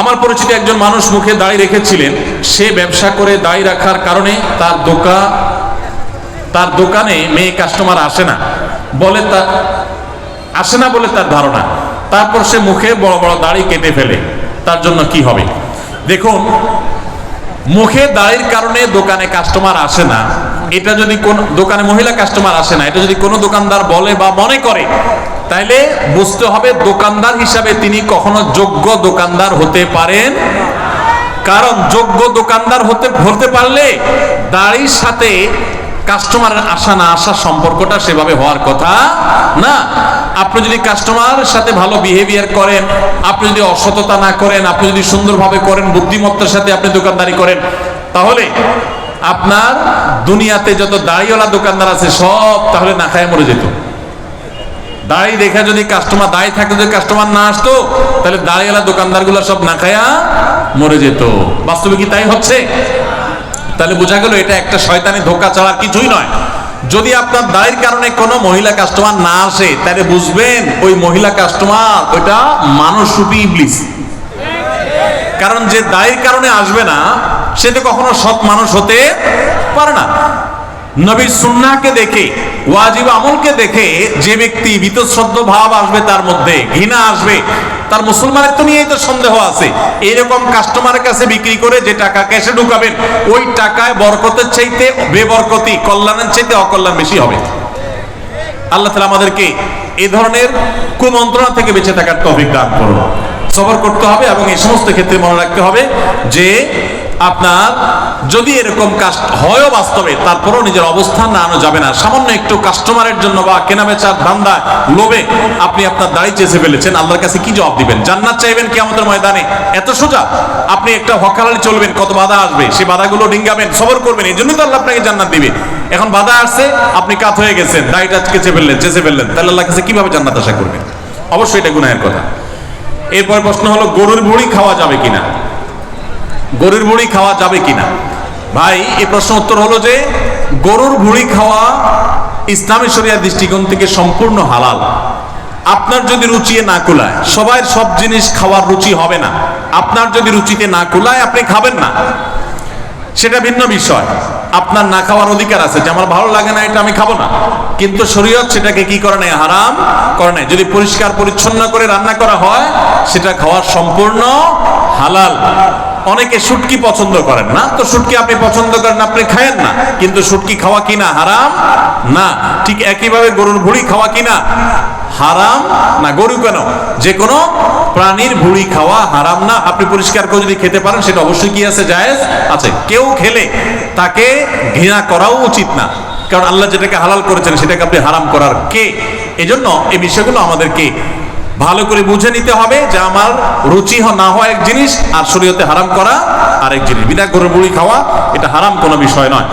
আমার পরিচিত একজন মানুষ মুখে দাড়ি রেখেছিলেন, সে ব্যবসা করে দাড়ি রাখার কারণে তার দোকান তার দোকানে মেয়ে কাস্টমার আসে না, বলে তা, আসে না বলে তার ধারণা। তারপর সে মুখে বড় বড় দাড়ি কেটে ফেলে। তার জন্য কি হবে? দেখুন, মুখে দাড়ির কারণে দোকানে কাস্টমার আসে না, এটা যদি কোন, দোকানে মহিলা কাস্টমার আসে না, এটা যদি কোনো দোকানদার বলে বা মনে করে তাইলে বুঝতে হবে দোকানদার হিসাবে তিনি কখনো যোগ্য দোকানদার হতে পারেন। কারণ যোগ্য দোকানদার হতে হতে পারলে দাড়ির সাথে কাস্টমারের আসা না আসা সম্পর্কটা সেভাবে হওয়ার কথা না। আপনি যদি কাস্টমারের সাথে ভালো বিহেভিয়ার করেন, আপনি যদি অসততা না করেন, আপনি যদি সুন্দরভাবে করেন, বুদ্ধিমত্তার সাথে আপনি দোকানদারি করেন, তাহলে আপনার দুনিয়াতে যত দাড়িওয়ালা দোকানদার আছে সব তাহলে না খায় মরে যেত। দাড়ি দেখে যদি কাস্টমার দাড়ি থাকতে, যদি কাস্টমার না আসতো, তাহলে দাড়িওয়ালা দোকানদারগুলো সব না খায়া মরে যেত। বাস্তবে কি তাই হচ্ছে? তাহলে বোঝা গেল এটা একটা শয়তানি ধোকা ছাড়া কিছুই নয়। যদি আপনার দায়ের কারণে কোনো মহিলা কাস্টমার না আসে, তাহলে বুঝবেন ওই মহিলা কাস্টমার ওইটা মানুষ রূপী ইবলিস। কারণ যে দায়ের কারণে আসবে না, সে তো কখনো সৎ মানুষ হতে পারে না। নবীর সুন্নাহকে দেখে, ওয়াজিব আমলকে দেখে যে ব্যক্তি বিতশ্রদ্ধ ভাব আসবে তার মধ্যে, ঘৃণা আসবে, তার মুসলমানের তো নিয়েই তো সন্দেহ আছে। এইরকম কাস্টমারের কাছে বিক্রি করে যে টাকা ক্যাশে ঢুকাবেন, ওই টাকায় বরকতের চাইতে বেবরকতি, কল্যাণের চাইতে অকল্যাণ বেশি হবে। আল্লাহ তালা আমাদেরকে এ ধরনের কুমন্ত্রণা থেকে বেঁচে থাকার তৌফিক দান করুন। সবর করতে হবে এবং এই সমস্ত ক্ষেত্রে মনে রাখতে হবে যে আপনার যদি এরকম কাস্ট হয়ও বাস্তবে, তারপরেও নিজের অবস্থান না আনো যাবে না। সামান্য একটু কাস্টমারের জন্য বা কেনা বেচার ধান্দা লোভে আপনি আপনার দাড়ি চেষে ফেলেছেন, আল্লাহর কাছে কি জবাব দিবেন? জান্নাত চাইবেন কি আমাদের ময়দানে? এত সোজা? আপনি একটা হকালালি চলবেন, কত বাধা আসবে? সেই বাধাগুলো ডিঙ্গাবেন, সবর করবেন, এই জন্যই তো আল্লাহ আপনাকে জান্নাত দিবে। এখন বাধা আসছে, আপনি কাত হয়ে গেছেন, দাড়িটা কেচে ফেললেন চেষে ফেললেন, তাহলে আল্লাহ কাছে কীভাবে জান্নাত আশা করবেন? অবশ্যই এটা গুনাহের কথা। এরপর প্রশ্ন হলো, গরুর ভুড়ি খাওয়া যাবে কিনা? গরুর ভুড়ি খাওয়া যাবে কিনা? ভাই এই প্রশ্ন উত্তর হলো যে, গরুর ভুড়ি খাওয়া ইসলামী শরিয়া দৃষ্টিকোণ থেকে সম্পূর্ণ হালাল। আপনার যদি রুচি না কুলায়, সবাই সব জিনিস খাওয়ার রুচি হবে না। আপনার যদি রুচিতে না কুলায়, আপনি খাবেন না। সেটা ভিন্ন বিষয়। আপনার না খাওয়ার অধিকার আছে। যে আমার ভালো লাগে না, এটা আমি খাব না। কিন্তু শরীয়ত সেটাকে কি করে নেয়? হারাম করে নেয়। যদি পরিষ্কার পরিচ্ছন্ন করে রান্না করা হয়, সেটা খাওয়ার সম্পূর্ণ হালাল। অনেকে শুটকি পছন্দ করেন না। তো শুটকি আপনি পছন্দ করেন, আপনি খায়েন না। কিন্তু শুটকি খাওয়া কিনা হারাম? না। ঠিক একইভাবে গরুর ভুড়ি খাওয়া কিনা হারাম? না, গরু কেন? যে কোনো প্রাণীর ভুড়ি খাওয়া হারাম না। আপনি পরিষ্কার করে যদি খেতে পারেন, সেটা অবশ্যই কি আছে? জায়েজ আছে। কেউ খেলে তাকে ঘৃণা করাও উচিত না। কারণ আল্লাহ যেটাকে হালাল করেছেন, সেটাকে আপনি হারাম করার কে? এজন্য এই বিষয়গুলো আমাদেরকে ভালো করে বুঝে নিতে হবে যে আমার রুচি না হওয়া এক জিনিস, আর শরীয়তে হারাম করা আরেক জিনিস। বিনা গরুর বুড়ি খাওয়া, এটা হারাম কোনো বিষয় নয়।